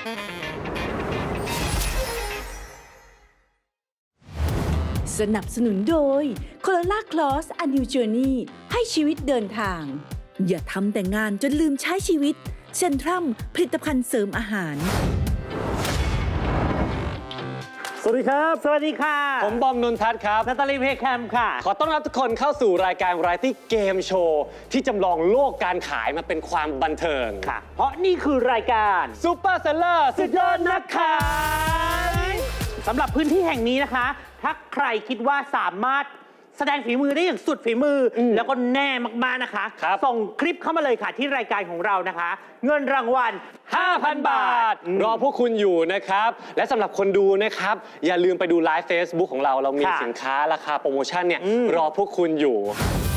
สนับสนุนโดย Colora Cross A New Journey ให้ชีวิตเดินทาง อย่าทำแต่งานจนลืมใช้ชีวิต เซนทรัมผลิตภัณฑ์เสริมอาหาร วัสดีครับ สวัสดีค่ะ ผมบอมนนทัศน์ครับนาตาลีเพคแคมค่ะ ขอต้อนรับทุกคนเข้าสู่รายการวาไรตี้เกมโชว์ที่จำลองโลกการขายมาเป็นความบันเทิงค่ะ เพราะนี่คือรายการซูเปอร์เซลเลอร์สุดยอดนักขายสำหรับพื้นที่แห่งนี้นะคะ ถ้าใครคิดว่าสามารถ แสดงฝีมือได้อย่างสุดฝีมืออมแล้วก็แน่มากๆนะคะ ครับส่งคลิปเข้ามาเลยค่ะที่รายการของเรานะคะ เงินรางวัล 5,000 บาทอืมรอพวกคุณอยู่นะครับ และสำหรับคนดูนะครับ อย่าลืมไปดูไลฟ์ Facebook ของเรา เรามีค่ะสินค้าราคาโปรโมชั่นเนี่ย อืม รอพวกคุณอยู่ไม่ว่า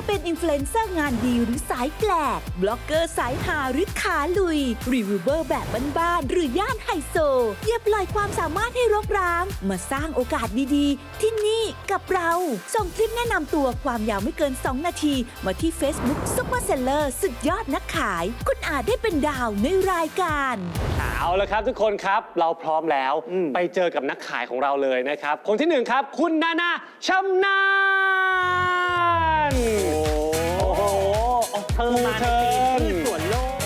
จะเป็นอินฟลูเอนเซอร์งานดีหรือสายแปลก บล็อกเกอร์สายหาหรือขาลุย รีวิวเวอร์แบบบ้านๆหรือย่านไฮโซอย่าปล่อยความสามารถให้รกร้าง มาสร้างโอกาสดีๆ ที่นี่กับเรา ส่งคลิปแนะนำตัวความยาวไม่เกิน 2 นาที มาที่ Facebook Super Seller สุดยอดนักขาย คุณอาจได้เป็นดาวในรายการเอาละครับทุกคนครับเราพร้อมแล้วอืมไปเจอกับนักขายของเราเลยนะครับ คนที่หนึ่งครับ คุณนานาชำนาญ โอ้โหเธอมาในทีมพืชสวนโลก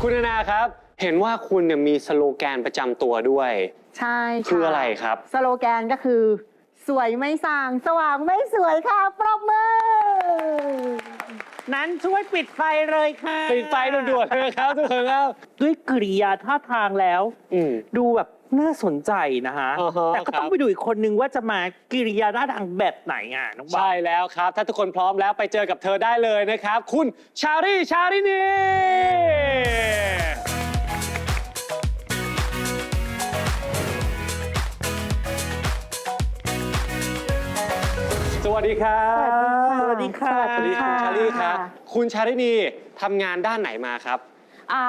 คุณนานาครับ เห็นว่าคุณเนี่ยมีสโลแกนประจำตัวด้วย ใช่ค่ะคืออะไรครับ สโลแกนก็คือ สวยไม่สาง สว่างไม่สวยค่ะ ปรบมือ นั้นช่วยปิดไฟเลยค่ะปิดไฟด่วนๆเลยครับทุกคนครับ ด้วยกริยาท่าทางแล้ว อืม ดูแบบ น่าสนใจนะฮะ อ่าฮะแต่ก็ต้องครับ ไปดูอีกคนนึงว่าจะมากิริยาท่าทางแบบไหนอะน้องบาใช่สแล้วครับ ถ้าทุกคนพร้อมแล้วไปเจอกับเธอได้เลยนะครับ คุณชารีชารินีสวัสดีครับสวัสดีค่ะ สวัสดีคุณชาลีครับคุณชารินีทำงานด้านไหนมาครับอ่า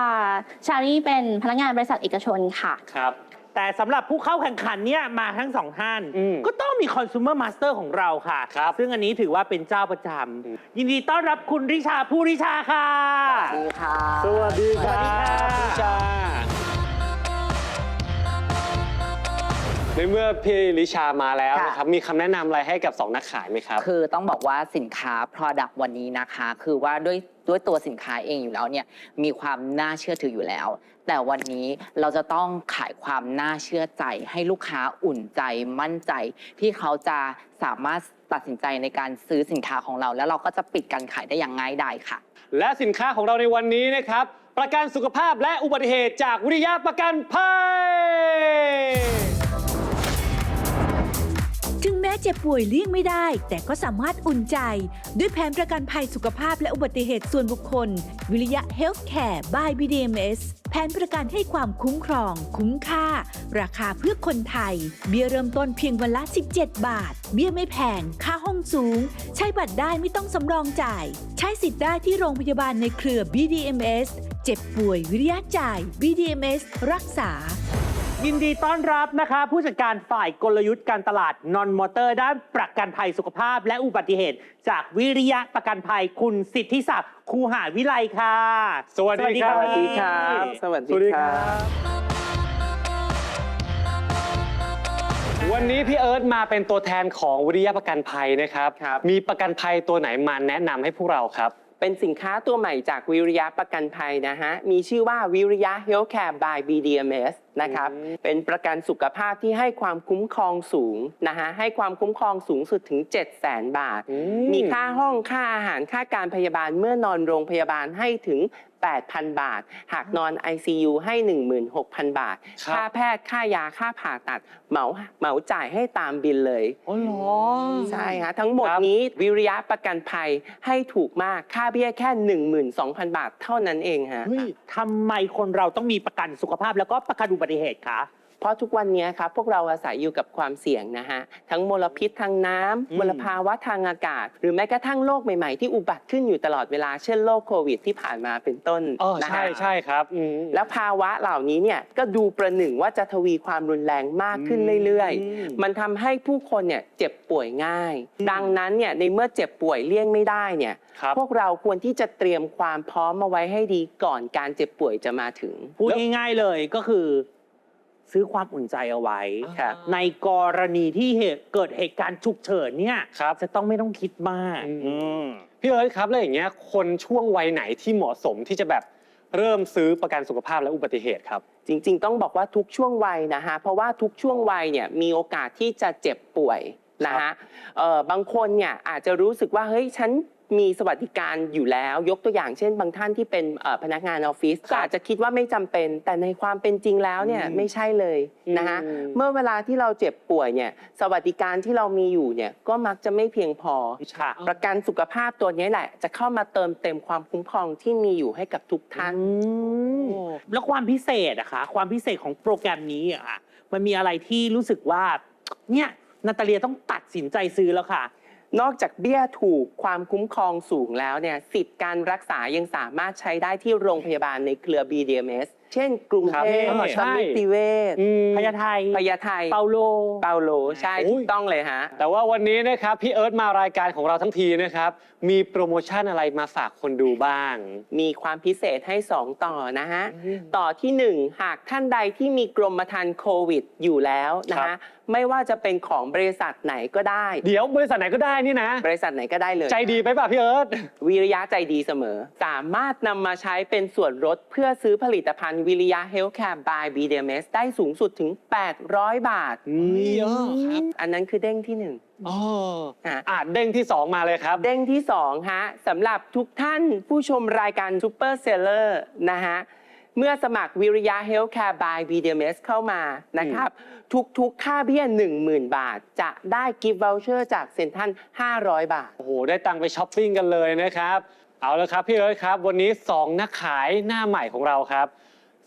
ชาลี่เป็นพนักงานบริษัทเอกชนค่ะ ครับ แต่สำหรับผู้เข้าแข่งขันเนี่ยมาทั้งสองท่านอืมก็ต้องมีคอน sumer master ของเราค่ะ ครับซึ่งอันนี้ถือว่าเป็นเจ้าประจอืมำยินดีต้อนรับคุณริชาผู้ริชาค่ะดีค่ะ สวัสดีคสวัรัสดีค่ะบคุณชา ในเมื่อพี่ลิชามาแล้วค่ะ นะครับมีคำแนะนำอะไรให้กับสองนักขายไหมครับ คือต้องบอกว่าสินค้า Product วันนี้นะคะ คือว่าด้วยด้วยตัวสินค้าเองอยู่แล้วเนี่ยมีความน่าเชื่อถืออยู่แล้ว แต่วันนี้เราจะต้องขายความน่าเชื่อใจ ให้ลูกค้าอุ่นใจมั่นใจ ที่เขาจะสามารถตัดสินใจในการซื้อสินค้าของเรา แล้วเราก็จะปิดการขายได้อย่างง่ายดายค่ะ และสินค้าของเราในวันนี้นะครับ ประกันสุขภาพและอุบัติเหตุจากวิริยะประกันภัย ถึงแม้เจ็บป่วยเลี่ยงไม่ได้ แต่ก็สามารถอุ่นใจ ด้วยแผนประกันภัยสุขภาพและอุบัติเหตุส่วนบุคคล วิริยะ Healthcare by BDMS แผนประกันให้ความคุ้มครอง คุ้มค่า ราคาเพื่อคนไทย เบี้ยเริ่มต้นเพียงวันละ 17 บาท เบี้ยไม่แพง ค่าห้องสูง ใช้บัตรได้ไม่ต้องสำรองจ่าย ใช้สิทธิ์ได้ที่โรงพยาบาลในเครือ BDMS เจ็บป่วยวิริยะจ่าย BDMS รักษา ยินดีต้อนรับนะคะ ผู้จัดการฝ่ายกลยุทธ์การตลาดนอนมอเตอร์ ด้านประกันภัยสุขภาพและอุบัติเหตุ จากวิริยะประกันภัยคุณสิทธิศักดิ์คูหาวิไลค่ะ สวัสดีครับ สวัสดีครับ สวัสสวัสดีดีคครัรับบวันนี้พี่เอิร์ธมาเป็นตัวแทนของวิริยะประกันภัยนะครับครับ มีประกันภัยตัวไหนมาแนะนำให้พวกเราครับเป็นสินค้าตัวใหม่จากวิริยะประกันภัยนะฮะ มีชื่อว่าวิริยะ Healthcare by BDMS นะครับอืมเป็นประกันสุขภาพที่ให้ความคุ้มครองสูงนะฮะให้ความคุ้มครองสูงสุดถึง 7 0 0 0 0 0 บาทอืมีค่าห้องค่าอาหารค่าการพยาบาลเมื่อนอนโรงพยาบาลให้ถึง 8,000 บาท หากนอน ICU ให้ 16,000 บาท ครับ ค่าแพทย์ค่ายาค่าผ่าตัดเหมาเหมาจ่ายให้ตามบินเลย อ๋อเหรอ ใช่ฮะทั้งหมดครับ นี้วิริยะประกันภัยให้ถูกมากค่าเบี้ยแค่ 12,000 บาทเท่านั้นเองฮะ เฮ้ยทำไมคนเราต้องมีประกันสุขภาพแล้วก็ประกันอุบัติเหตุคะเพราะทุกวันนี้ครับพวกเราอาศัยอยู่กับความเสี่ยงนะฮะทั้งมลพิษทางน้ำอืมมลภาวะทางอากาศ หรือแม้กระทั่งโรคใหม่ๆ ที่อุบัติขึ้นอยู่ตลอดเวลาเช่นโรคโควิดที่ผ่านมาเป็นต้นเออนะใช่ฮะ ใช่ครับอืมแล้วภาวะเหล่านี้เนี่ยก็ดูประหนึ่งว่าจะทวีความรุนแรงมากขึ้นเรื่อยๆมันทำให้ผู้คนเนี่ยเจ็บป่วยง่ายดังนั้นเนี่ยในเมื่อเจ็บป่วยเลี่ยงไม่ได้เนี่ยครับพวกเราควรที่จะเตรียมความพร้อมมาไว้ให้ดีก่อนการเจ็บป่วยจะมาถึง พูดง่ายๆเลยก็คือ ซื้อความอุ่นใจเอาไว้ครับในกรณีที่เหตุเกิดเหตุการณ์ฉุกเฉินเนี่ยครับ จะต้องไม่ต้องคิดมากอืมอืมพี่เอิร์ธครับแล้วอย่างเงี้ยคนช่วงวัยไหนที่เหมาะสมที่จะแบบเริ่มซื้อประกันสุขภาพและอุบัติเหตุครับ จริง ๆ ต้องบอกว่าทุกช่วงวัยนะฮะเพราะว่าทุกช่วงวัยเนี่ยมีโอกาสที่จะเจ็บป่วยนะฮะเอ่อบางคนเนี่ยอาจจะรู้สึกว่าเฮ้ยฉัน มีสวัสดิการอยู่แล้ว ยกตัวอย่างเช่น บางท่านที่เป็นเอ่อพนักงานออฟฟิศก็อาจจะคิดว่าไม่จำเป็น แต่ในความเป็นจริงแล้วเนี่ยอืมไม่ใช่เลยนะฮะอืม เมื่อเวลาที่เราเจ็บป่วยเนี่ยสวัสดิการที่เรามีอยู่เนี่ยก็มักจะไม่เพียงพอ ค่ะ ประกันสุขภาพตัวนี้แหละ จะเข้ามาเติมเต็มความคุ้มครองที่มีอยู่ให้กับทุกท่านอืมแล้วความพิเศษอะคะ ความพิเศษของโปรแกรมนี้อะค่ะมันมีอะไรที่รู้สึกว่า เนี่ยนาตาเลียต้องตัดสินใจซื้อแล้วค่ะ นอกจากเบี้ยถูกความคุ้มครองสูงแล้วเนี่ยสิทธิ์การรักษายังสามารถใช้ได้ที่โรงพยาบาลในเครือ BDMS เช่นกรุงครับเทพเออสใช่มิติเวชอืมพญาไทพญาไทเปาโล เปาโลใช่โอ้ถูย กต้องเลยฮะ แต่ว่าวันนี้นะครับ พี่เอิร์ธมารายการของเราทั้งทีนะครับ มีโปรโมชั่นอะไรมาฝากคนดูบ้าง มีความพิเศษให้ 2 ต่อนะฮะ ต่อทีหนึ่1 หากท่านใดที่มีกรมธรรม์โควิดอยู่แล้วนะครัฮะ บ ไม่ว่าจะเป็นของบริษัทไหนก็ได้ เดี๋ยวบริษัทไหนก็ได้นี่นะ บริษัทไหนก็ได้เลย ใจดีไปป่ะพี่เอิร์ธ วิริยะใจดีเสมอ สามารถนำมาใช้เป็นส่วนลดเพื่อซื้อผลิตภัณฑ์วิริยะ Healthcare by BDMS ได้สูงสุดถึง 800 บาทมีเยอะครับ อันนั้นคือเด้งที่หนึ่ง อ๋อฮะอ่าเด้งที่ 2 มาเลยครับ เด้งที่2ฮะสำหรับทุกท่านผู้ชมรายการ Super Seller นะฮะ เมื่อสมัครวิริยะ Healthcare by BDMS เข้ามานะครับ ทุกๆ ค่าเบี้ย 10,000 บาท จะได้กิฟต์ว o ลเชอร์จากเซ็นทรัล500 บาท โอ้โห ได้ตังค์ไปช้อปปิ้งกันเลยนะครับ เอาละครับพี่เอิร์ธครับ วันนี้ 2 นักขายหน้าใหม่ของเราครับ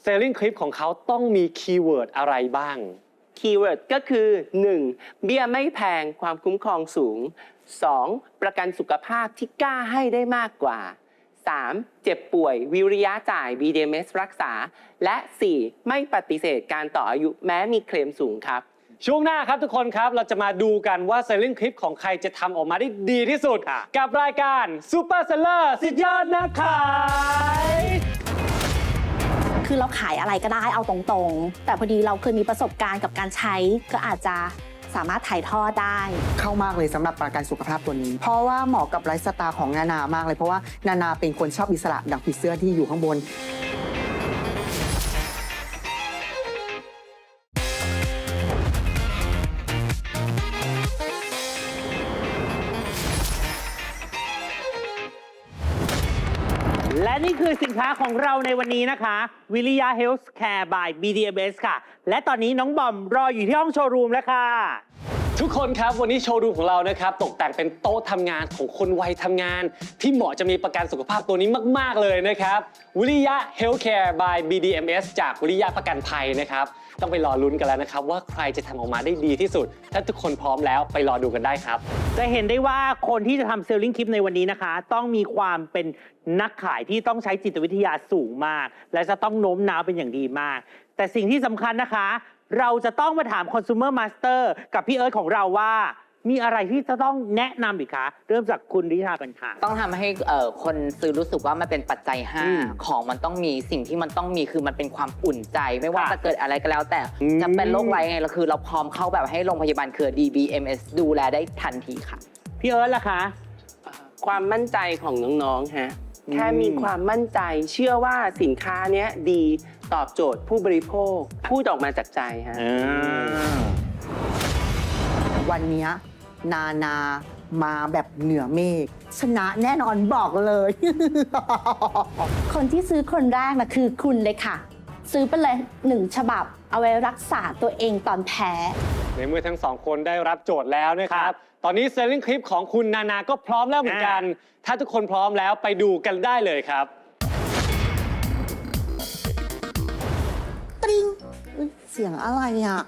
เซลลิงคลิปของเขาต้องมีคีย์เวิร์ดอะไรบ้าง คีย์เวิร์ดก็คือ 1. เบี้ยไม่แพงความคุ้มครองสูง 2. ประกันสุขภาพที่กล้าให้ได้มากกว่า 3. เจ็บป่วยวิริยะจ่าย BDMS รักษา และ 4. ไม่ปฏิเสธการต่ออายุแม้มีเคลมสูงครับ ช่วงหน้าครับทุกคนครับ เราจะมาดูกันว่าเซลลิงคลิปของใครจะทำออกมาได้ดีที่สุดค่ะกับรายการ Super Seller สิทธิยอดนักขาย คือเราขายอะไรก็ได้เอาตรงๆ แต่พอดีเราเคยมีประสบการณ์กับการใช้ก็อาจจะสามารถถ่ายทอดได้ เข้ามากเลยสำหรับประกันสุขภาพตัวนี้ เพราะว่าเหมาะกับไลฟ์สไตล์ของนานามากเลยเพราะว่านานาเป็นคนชอบอิสระดังผีเสื้อที่อยู่ข้างบน ค้าของเราในวันนี้นะคะวิริยะ Health Care by BDMS ค่ะ และตอนนี้น้องบอมรออยู่ที่ห้องโชว์รูมแล้วค่ะ ทุกคนครับวันนี้โชว์รูมของเรานะครับ ตกแต่งเป็นโต๊ะทำงานของคนวัยทำงาน ที่เหมาะจะมีประกันสุขภาพตัวนี้มาก ๆ เลยนะครับวิริยะ Healthcare by BDMS จากวิริยะประกันภัยนะครับ ต้องไปรอลุ้นกันแล้วนะครับ ว่าใครจะทำออกมาได้ดีที่สุด ถ้าทุกคนพร้อมแล้วไปรอดูกันได้ครับ จะเห็นได้ว่าคนที่จะทำเซลลิงคลิปในวันนี้นะคะ ต้องมีความเป็นนักขายที่ต้องใช้จิตวิทยาสูงมาก และจะต้องโน้มน้าวเป็นอย่างดีมาก แต่สิ่งที่สำคัญนะคะ เราจะต้องมาถามคอน sumer master กับพี่เอิร์ธของเราว่า มีอะไรที่จะต้องแนะนำอีกคะเริ่มจากคุณริชากันค่ะ ต้องทำให้เอ่อคนซื้อรู้สึกว่ามันเป็นปัจจัยอืม5ของมันต้องมีสิ่งที่มันต้องมีคือมันเป็นความอุ่นใจ ไม่ว่าค่ะจะเกิดอะไรก็แล้ว แต่อืม จะเป็นโรคไรไงเราคือ เราพร้อมเข้าแบบให้โรงพยาบาลเครือ DBMS ดูแลได้ทันทีค่ะ พี่เอิร์ธล่ะคะ ความมั่นใจของน้องๆ ฮะ อืม แค่มีความมั่นใจเชื่อว่าสินค้าเนี้ยดีตอบโจทย์ผู้บริโภค พูดออกมาจากใจฮะ วันเนี้ย นานามาแบบเหนือเมฆชนะแน่นอนบอกเลย คนที่ซื้อคนแรกนะคือคุณเลยค่ะ ซื้อไปเลยหนึ่งฉบับ เอาไว้รักษาตัวเองตอนแพ้ ในเมื่อทั้งสองคนได้รับโจทย์แล้วนะครัครับบตอนนี้เซลลิงคลิปของคุณนานาก็พร้อมแล้วเหมือนกัน ถ้าทุกคนพร้อมแล้วไปดูกันได้เลยครับ ตริงอุ๊ยสสียงอะไรอะ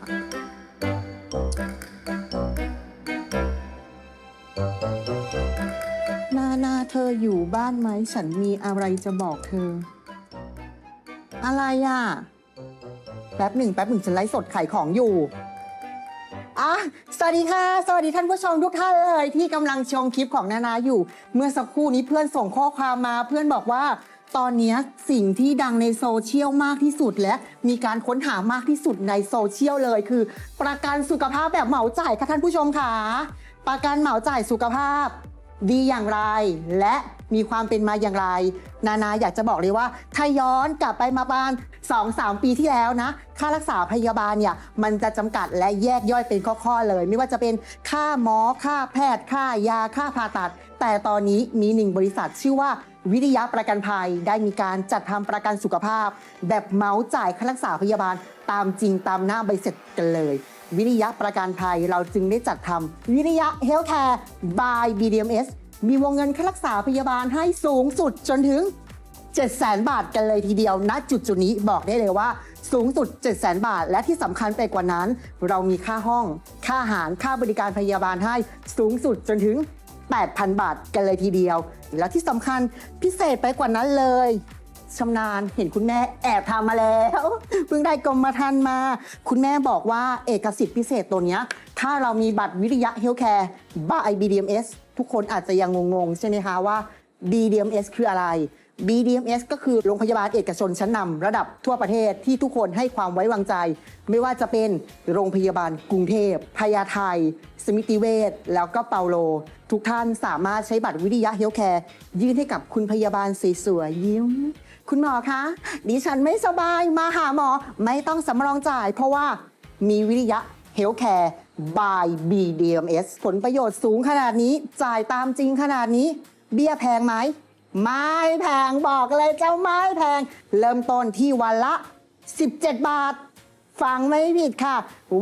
เธออยู่บ้านไหมฉันมีอะไรจะบอกเธอ อะไรอะ แป๊บหนึ่งแป๊บหนึ่งฉันไลฟ์สดขายของอยู่อะสวัสดีค่ะ สวัสดีท่านผู้ชมทุกท่านเลย ที่กำลังชมคลิปของนานาอยู่ เมื่อสักครู่นี้เพื่อนส่งข้อความมา เพื่อนบอกว่า ตอนนี้สิ่งที่ดังในโซเชียลมากที่สุดและมีการค้นหามากที่สุดในโซเชียลเลยคือ ประกันสุขภาพแบบเหมาจ่ายค่ะท่านผู้ชมค่ะประกันเหมาจ่ายสุขภาพ ดีอย่างไร และมีความเป็นมาอย่างไร นานาอยากจะบอกเลยว่าถ้าย้อนกลับไปมาประมาณ2-3 ปีที่แล้วนะ ค่ารักษาพยาบาลเนี่ยมันจะจำกัดและแยกย่อยเป็นข้อๆเลย ไม่ว่าจะเป็นค่าหมอค่าแพทย์ ค่ายาค่าผ่าตัด แต่ตอนนี้มีหนึ่งบริษัทชื่อว่าวิทยาประกันภัยได้มีการจัดทำประกันสุขภาพ แบบเหมาจ่ายค่ารักษาพยาบาลตามจริงตามหน้าใบเสร็จกันเลย วิริยะประกันภัย เราจึงได้จัดทำวิริยะ Healthcare by BDMS มีวงเงินค่ารักษาพยาบาลให้สูงสุดจนถึง 700,000 บาทกันเลยทีเดียวณจุดจุดนี้บอกได้เลยว่าสูงสุด 700,000 บาท และที่สำคัญไปกว่านั้น เรามีค่าห้อง ค่าอาหาร ค่าบริการพยาบาลให้สูงสุดจนถึง 8,000 บาทกันเลยทีเดียว แล้วที่สำคัญพิเศษไปกว่านั้นเลย ชำนาญเห็นคุณแม่แอบทำมาแล้วเพิ่งได้กรมธรรม์มา คุณแม่บอกว่าเอกสิทธิ์พิเศษตัวเนี้ยถ้าเรามีบัตรวิทยาเฮลท์แคร์บ้า BDMS ทุกคนอาจจะยังงงๆ ใช่ไหมคะว่า BDMS คืออะไร BDMS ก็คือโรงพยาบาลเอกชนชั้นนำระดับทั่วประเทศที่ทุกคนให้ความไว้วางใจ ไม่ว่าจะเป็นโรงพยาบาลกรุงเทพพญาไทสมิติเวชแล้วก็เปาโล ทุกท่านสามารถใช้บัตรวิทยาเฮลท์แคร์ยื่นให้กับคุณพยาบาลสวยๆยิ้ม คุณหมอคะดิฉันไม่สบายมาหาหมอ ไม่ต้องสำรองจ่าย เพราะว่ามีวิทยาเฮลท์แคร์ by BDMS ผลประโยชน์สูงขนาดนี้ จ่ายตามจริงขนาดนี้ เบี้ยแพงไหม ไม่แพงบอกเลยเจ้าไม่แพง เริ่มต้นที่วันละ 17 บาท ฟังไม่ผิดค่ะ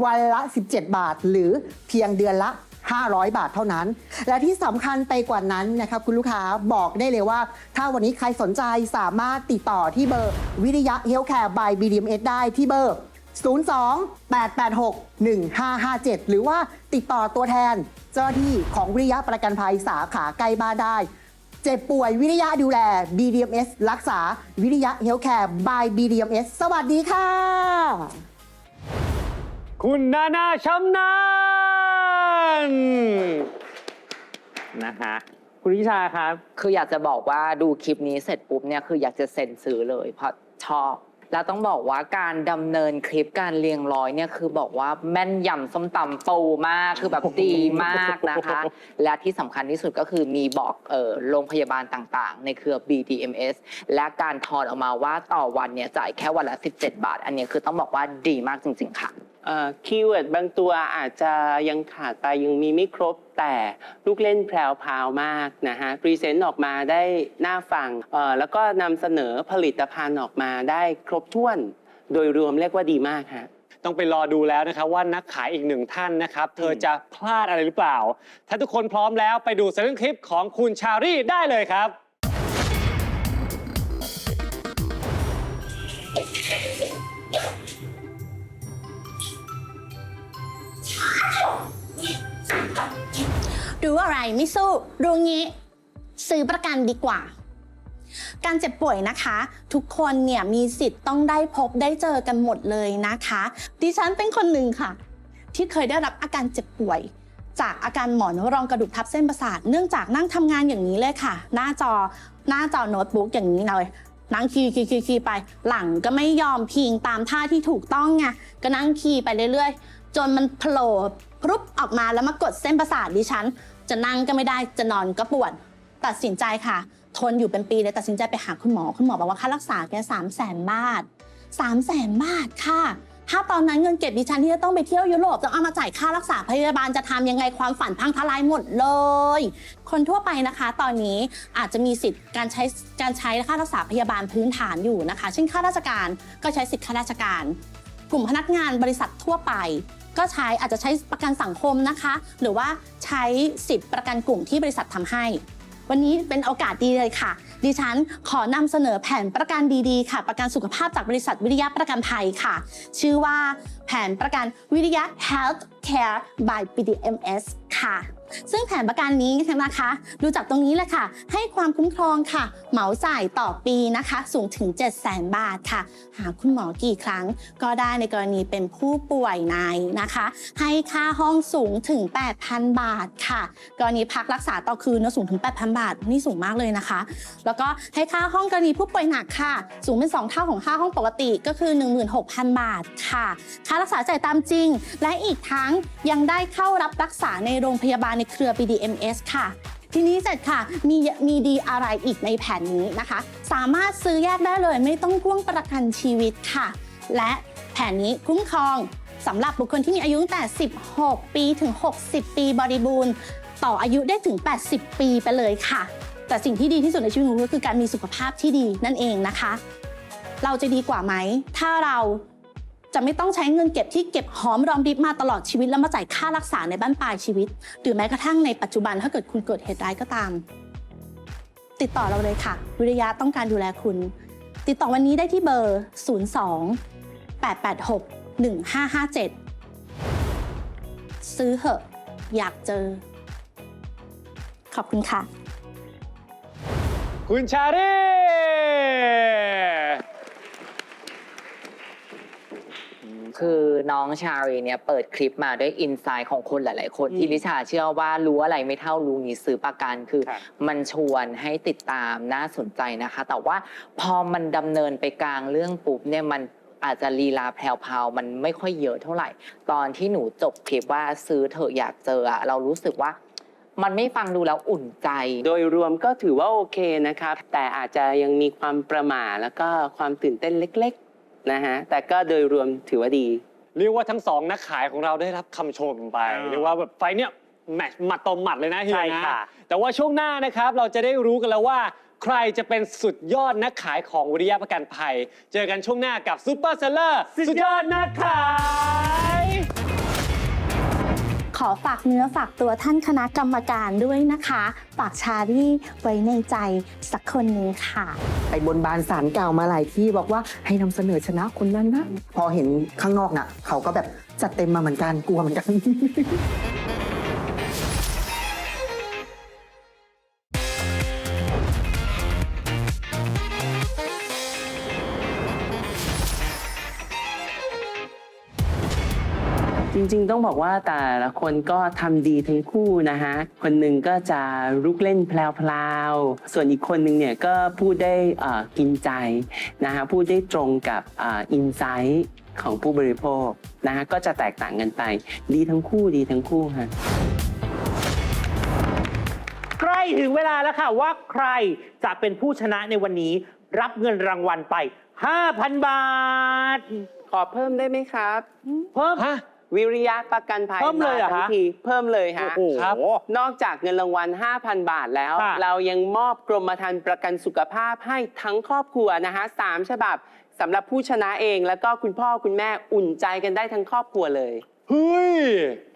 วันละ 17 บาท หรือเพียงเดือนละ 500 บาทเท่านั้น และที่สำคัญไปกว่านั้นนะครับคุณลูกค้าบอกได้เลยว่า ถ้าวันนี้ใครสนใจสามารถติดต่อที่เบอร์วิทยาเฮลท์แคร์ by BDMS ได้ที่เบอร์ 02-886-1557 หรือว่าติดต่อตัวแทน เจ้าหน้าที่ของวิทยาประกันภัยสาขาใกล้บ้านได้ เจ็บป่วยวิทยาดูแล BDMS รักษาวิทยาเฮลท์แคร์ by BDMS สวัสดีค่ะ คุณนานาชำนาญ นะคะคุณวิชาครับ คืออยากจะบอกว่าดูคลิปนี้เสร็จปุ๊บเนี่ยคืออยากจะเซ็นซื้อเลยเพราะชอบ แล้วต้องบอกว่าการดำเนินคลิปการเรียงร้อยเนี่ยคือบอกว่าแม่นยำส้มตำปูมากคือแบบดีมากนะคะ และที่สำคัญที่สุดก็คือมีบอกเออโรงพยาบาลต่างๆ ในเครือ BDMS และการทอนออกมาว่าต่อวันเนี่ยจ่ายแค่วันละ 17 บาท อันนี้คือต้องบอกว่าดีมากจริง ๆ ค่ะ คีย์เวิร์ดบางตัวอาจจะยังขาดไปยังมีไม่ครบแต่ลูกเล่นแพรวพาวมากนะฮะพรีเซนต์ออกมาได้น่าฟังแล้วก็นำเสนอผลิตภัณฑ์ออกมาได้ครบถ้วน โดยรวมเรียกว่าดีมากฮะต้องไปรอดูแล้วนะครับว่านักขายอีกหนึ่งท่านนะครับ เธอจะพลาดอะไรหรือเปล่า ถ้าทุกคนพร้อมแล้วไปดูเซตคลิปของคุณชารี่ได้เลยครับ ไม่สู้รู้งี้ ซื้อประกันดีกว่า การเจ็บป่วยนะคะ ทุกคนเนี่ยมีสิทธิ์ต้องได้พบได้เจอกันหมดเลยนะคะ ดิฉันเป็นคนหนึ่งค่ะ ที่เคยได้รับอาการเจ็บป่วย จากอาการหมอนรองกระดูกทับเส้นประสาท เนื่องจากนั่งทำงานอย่างนี้เลยค่ะ หน้าจอหน้าจอโน้ตบุ๊กอย่างนี้เลยนั่งคีคีคีคีไป หลังก็ไม่ยอมพิงตามท่าที่ถูกต้องไงก็นั่งคีไปเรื่อยๆ จนมันโผล่พรุบออกมาแล้วมากดเส้นประสาทดิฉัน จะนั่งก็ไม่ได้จะนอนก็ปวด ตัดสินใจค่ะ ทนอยู่เป็นปีเลยตัดสินใจไปหาคุณหมอคุณหมอบอกว่าค่ารักษาแกสามแสนบาทสามแสนบาทค่ะ ถ้าตอนนั้นเงินเก็บดิฉันที่จะต้องไปเที่ยวยุโรปจะเอามาจ่ายค่ารักษาพยาบาลจะทำยังไงความฝันพังทลายหมดเลย คนทั่วไปนะคะ ตอนนี้อาจจะมีสิทธิ์การใช้การใช้ค่ารักษาพยาบาลพื้นฐานอยู่นะคะ เช่นข้าราชการก็ใช้สิทธิ์ข้าราชการ กลุ่มพนักงานบริษัททั่วไป ก็ใช้อาจจะใช้ประกันสังคมนะคะ หรือว่าใช้สิทธิ์ประกันกลุ่มที่บริษัททำให้ วันนี้เป็นโอกาสดีเลยค่ะ ดิฉันขอนำเสนอแผนประกันดีๆ ค่ะ ประกันสุขภาพจากบริษัทวิริยะประกันภัยค่ะ ชื่อว่าแผนประกันวิริยะ Health Care by pdms ค่ะ ซึ่งแผนประกันนี้นะคะ ดูจากตรงนี้เลยค่ะ ให้ความคุ้มครองค่ะ เหมาจ่ายต่อปีนะคะ สูงถึง 7 0 0 0 0 0 บาทค่ะ หาคุณหมอกี่ครั้ง ก็ได้ในกรณีเป็นผู้ป่วยในนะคะ ให้ค่าห้องสูงถึง 8,000 บาทค่ะ กรณีพักรักษาต่อคืนนะสูงถึง 8,000 บาท นี่สูงมากเลยนะคะ แล้วก็ให้ค่าห้องกรณีผู้ป่วยหนักค่ะ สูงเป็น 2 เท่าของค่าห้องปกติก็คือ 16,000 บาทค่ะ ค่ารักษาจ่ายตามจริง และอีกทั้งยังได้เข้ารับรักษาในโรงพยาบาลในเครือ BDMS ค่ะ ทีนี้เสร็จค่ะมีมีดีอะไรอีกในแผนนี้นะคะ สามารถซื้อแยกได้เลยไม่ต้องพ่วงประกันชีวิตค่ะ และแผนนี้คุ้มครองสำหรับบุคคลที่มีอายุตั้งแต่ 16 ปีถึง 60 ปีบริบูรณ์ ต่ออายุได้ถึง 80 ปีไปเลยค่ะ แต่สิ่งที่ดีที่สุดในชีวิตของคุณก็คือการมีสุขภาพที่ดีนั่นเองนะคะ เราจะดีกว่าไหม ถ้าเรา จะไม่ต้องใช้เงินเก็บที่เก็บหอมรอมริบมาตลอดชีวิต แล้วมาจ่ายค่ารักษาในบ้านปลายชีวิต หรือแม้กระทั่งในปัจจุบันถ้าเกิดคุณเกิดเหตุร้ายก็ตาม ติดต่อเราเลยค่ะ วิริยะต้องการดูแลคุณ ติดต่อวันนี้ได้ที่เบอร์ 02 886 1557 ซื้อเหอะอยากเจอ ขอบคุณค่ะ คุณชารี คือน้องชารีเนี่ยเปิดคลิปมาด้วยอินไซต์ของคนหลาย ๆ คนอืมที่ลิชาเชื่อว่ารู้อะไรไม่เท่ารู้งี้ซื้อประกันคือ ครับ มันชวนให้ติดตามน่าสนใจนะคะ แต่ว่าพอมันดำเนินไปกลางเรื่องปุ๊บเนี่ยมันอาจจะลีลาแพรวๆมันไม่ค่อยเยอะเท่าไหร่ ตอนที่หนูจบคลิปว่าซื้อเถอะอยากเจออะเรารู้สึกว่า มันไม่ฟังดูแล้วอุ่นใจ โดยรวมก็ถือว่าโอเคนะครับ แต่อาจจะยังมีความประหม่าแล้วก็ความตื่นเต้นเล็กๆ นะฮะ แต่ก็โดยรวมถือว่าดี เรียกว่าทั้งสองนักขายของเราได้รับคำชมไปอ่า เรียกว่าแบบไฟเนี้ยแมตช์หมัดต่อหมัดเลยนะเฮียใช่นะค่ะ แต่ว่าช่วงหน้านะครับเราจะได้รู้กันแล้วว่า ใครจะเป็นสุดยอดนักขายของวิริยะประกันภัย เจอกันช่วงหน้ากับซูเปอร์เซลเลอร์สุดยอดนักขาย ขอฝากเนื้อฝากตัวท่านคณะกรรมการด้วยนะคะ ฝากชารี่ไว้ในใจสักคนหนึ่งค่ะ ไปบนบานสารกล่าวมาหลายที่บอกว่าให้นำเสนอชนะคนนั้นนะ พอเห็นข้างนอกน่ะ เขาก็แบบจัดเต็มมาเหมือนกันกลัวเหมือนกัน จริงๆ ต้องบอกว่าแต่ละคนก็ทำดีทั้งคู่นะฮะ คนหนึ่งก็จะลุกเล่นแพลวๆ ส่วนอีกคนหนึ่งเนี่ยก็พูดได้เอ่อกินใจนะฮะ พูดได้ตรงกับอินไซต์ของผู้บริโภคนะฮะ ก็จะแตกต่างกันไป ดีทั้งคู่ดีทั้งคู่ฮะใกล้ถึงเวลาแล้วค่ะว่าใครจะเป็นผู้ชนะในวันนี้รับเงินรางวัลไป 5,000 บาท ขอเพิ่มได้ไหมครับ เพิ่มฮะ วิริยะประกันภัยเพิ่มเลยเหรอทั้งฮะทีเพิ่มเลยฮะ โอ้โห ครับ นอกจากเงินรางวัล 5,000 บาทแล้ว ค่ะ เรายังมอบกรมธรรม์ประกันสุขภาพให้ทั้งครอบครัวนะคะสามฉบับสำหรับผู้ชนะเองแล้วก็คุณพ่อคุณแม่อุ่นใจกันได้ทั้งครอบครัวเลย เฮ้ย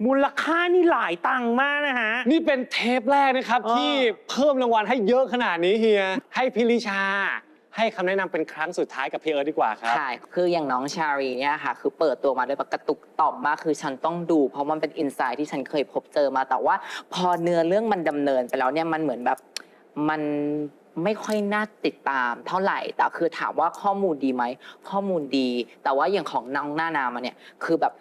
มูลค่านี่หลายตังค์มากนะฮะ นี่เป็นเทปแรกนะครับ เออ ที่เพิ่มรางวัลให้เยอะขนาดนี้เฮีย ให้พิลิชา ให้คำแนะนำเป็นครั้งสุดท้ายกับพี่เอิร์ธดีกว่าครับ ใช่คืออย่างน้องชารีเนี่ยค่ะ คือเปิดตัวมาด้วยปกระตุกต่อมมาก คือฉันต้องดู เพราะมันเป็นอินไซต์ที่ฉันเคยพบเจอมา แต่ว่าพอเนื้อเรื่องมันดำเนินไปแล้วเนี่ย มันเหมือนแบบ มัน ไม่ค่อยน่าติดตามเท่าไหร่ แต่คือถามว่าข้อมูลดีไหม ข้อมูลดี แต่ว่าอย่างของน้องหน้านามาเนี่ย คือแบบ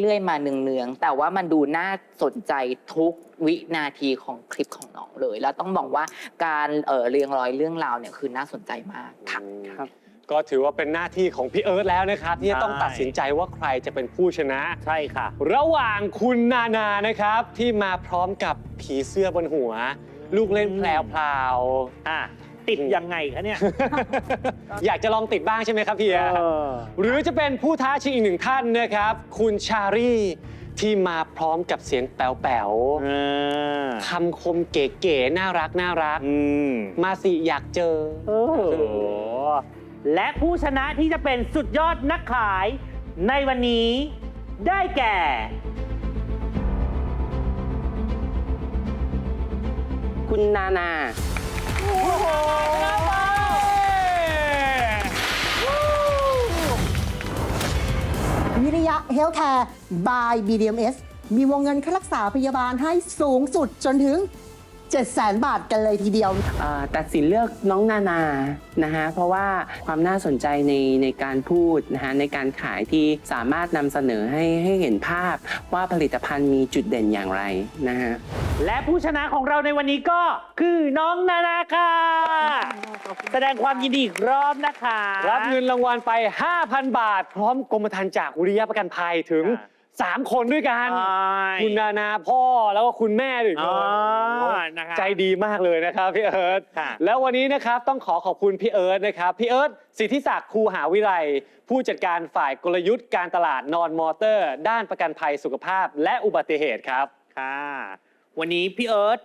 เรื่อยๆ มาเนืองๆแต่ว่ามันดูน่าสนใจทุกวินาทีของคลิปของน้องเลย แล้วต้องบอกว่าการเอ่อเรียงร้อยเรื่องราวเนี่ยคือน่าสนใจมากค่ะครับ ก็ถือว่าเป็นหน้าที่ของพี่เอิร์ธแล้วนะครับ ที่จะต้องใช่ตัดสินใจว่าใครจะเป็นผู้ชนะ ใช่ค่ะ ระหว่างคุณนานานะครับ ที่มาพร้อมกับผีเสื้อบนหัว ลูกเล่นแพลวอะ ติดยังไงคะเนี่ยๆอยากจะลองติดบ้างใช่ไหมครับเฮียเออหรือจะเป็นผู้ท้าชิงอีกหนึ่งท่านนะครับ คุณชารีที่มาพร้อมกับเสียงแป๋วเออๆคำคมเก๋ๆน่ารักน่ารักอืมมาสิอยากเจอโอ้โหและผู้ชนะที่จะเป็นสุดยอดนักขาย ในวันนี้ได้แก่ คุณนานา วิริยะเฮลท์แคร์ by BDMS มีวงเงินค่ารักษาพยาบาลให้สูงสุดจนถึง 700,000 บาทกันเลยทีเดียว เอ่อตัดสินเลือกน้องนานานะฮะเพราะว่าความน่าสนใจในในการพูดนะฮะในการขายที่สามารถนำเสนอให้ให้เห็นภาพว่าผลิตภัณฑ์มีจุดเด่นอย่างไรนะฮะและผู้ชนะของเราในวันนี้ก็คือน้องนานาค่ะ แสดงความยินดีอีกรอบนะคะ รับเงินรางวัลไป 5,000 บาท พร้อมกรมธรรม์จากวิริยะประกันภัยถึง 3คนด้วยกัน ใช่คุณนานาพ่อแล้วก็คุณแม่ถึงอ๋คอนนะคะใจดีมากเลยนะครับพี่เอิร์ธค่ะ แล้ววันนี้นะครับต้องขอขอบคุณพี่เอิร์ธนะครับพี่เอิร์ธสิทธิศักดิ์ครูหาวิไลผู้จัดการฝ่ายกลยุทธ์การตลาดนอนมอเตอร์ ด้านประกันภัยสุขภาพและอุบัติเหตุครับ ค่ะ วันนี้พี่เอิร์ธ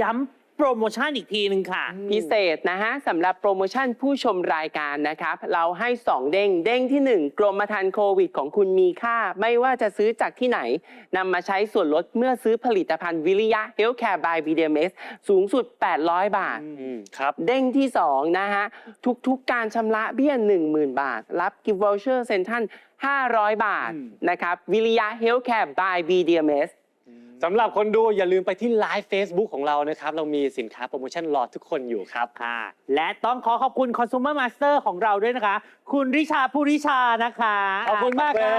ย้ำ โปรโมชั่นอีกทีหนึ่งค่ะ พิเศษนะฮะสำหรับโปรโมชั่นผู้ชมรายการนะครับ เราให้ 2 เด้ง เด้งทีหนึ่1 กรมธรรม์โควิดของคุณมีค่า ไม่ว่าจะซื้อจากที่ไหนนำมาใช้ส่วนลดเมื่อซื้อผลิตภัณฑ์วิริยะ Healthcare by BDMS สูงสุด 800 บาทอืมครับ เด้งที่ 2 นะฮะ ทุกๆการชำระเบี้ย 10,000 บาท รับกิฟต์วอลเชอร์เซ็นทัน500 บาทอืมนะครับวิริยะ Healthcare by BDMS สำหรับคนดูอย่าลืมไปที่ไลฟ์ Facebook ของเรานะครับ เรามีสินค้าโปรโมชั่นรอทุกคนอยู่ครับ ค่ะ และต้องขอขอบคุณ Consumer Master ของเราด้วยนะคะ คุณริชาภูริชานะคะขอบคุณมากครั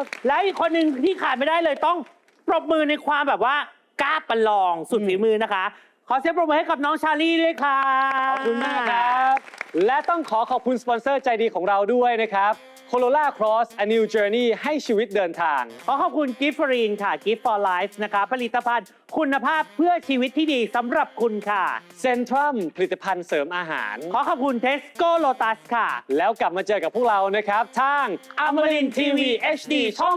บ และอีกคนหนึ่งที่ขาดไม่ได้เลยต้องปรบมือในความแบบว่ากล้าประลองสุดฝีมือนะคะ ขอเสียงปรบมือให้กับน้องชาลีด้วยค่ะ ขอบคุณมากครับ และต้องขอขอบคุณสปอนเซอร์ใจดีของเราด้วยนะครับ Corolla Cross a new journey ให้ชีวิตเดินทาง ขอขอบคุณ Gift for In ค่ะ Gift for Life นะคะผลิตภัณฑ์คุณภาพเพื่อชีวิตที่ดีสำหรับคุณค่ะเซนทรัมผลิตภัณฑ์เสริมอาหาร ขอขอบคุณ Tesco Lotus ค่ะ แล้วกลับมาเจอกับพวกเรานะครับ ทางอมรินทีวี HD ช่อง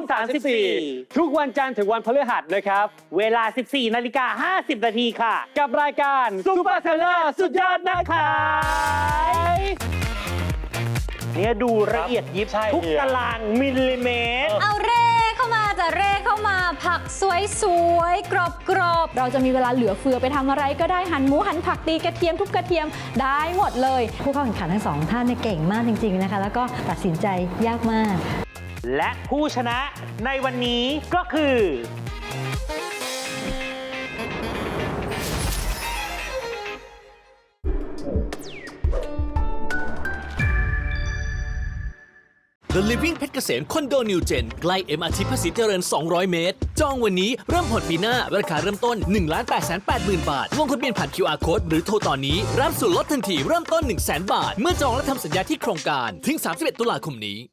34 ทุกวันจันทร์ถึงวันพฤหัสนะครับ เวลา 14 นาฬิกา 50 นาทีค่ะ กับรายการ Super Seller สุดยอดนักขายเนี่ยดูละเอียดยิบใช่ทุกเฮีย ตารางมิลลิเมตร เอาเร่เข้ามาจะเร่เข้ามาผักสวยสวยๆกรอบกรอบๆ เราจะมีเวลาเหลือเฟือไปทำอะไรก็ได้หั่นหมูหั่นผักตีกระเทียมทุบกระเทียมได้หมดเลย ผู้เข้าแข่งขันทั้งสองท่านเนี่ยเก่งมากจริง ๆนะคะ แล้วก็ตัดสินใจยากมาก และผู้ชนะในวันนี้ก็คือ The Living เพชรเกษมคอนโดนิวเจนใกล้ MRT ภาษีเจริญ 200 เมตร จองวันนี้เริ่มผ่อนปีหน้าราคาเริ่มต้น 1 8 8 0 0 0 0 บาท ลงทะเบียนผ่าน QR Code หรือโทรตอนนี้ รับส่วนลดทันทีเริ่มต้น 1 0 0 0 0 0 บาท เมื่อจองและทำสัญญาที่โครงการ ถึง 31 ตุลาคมนี้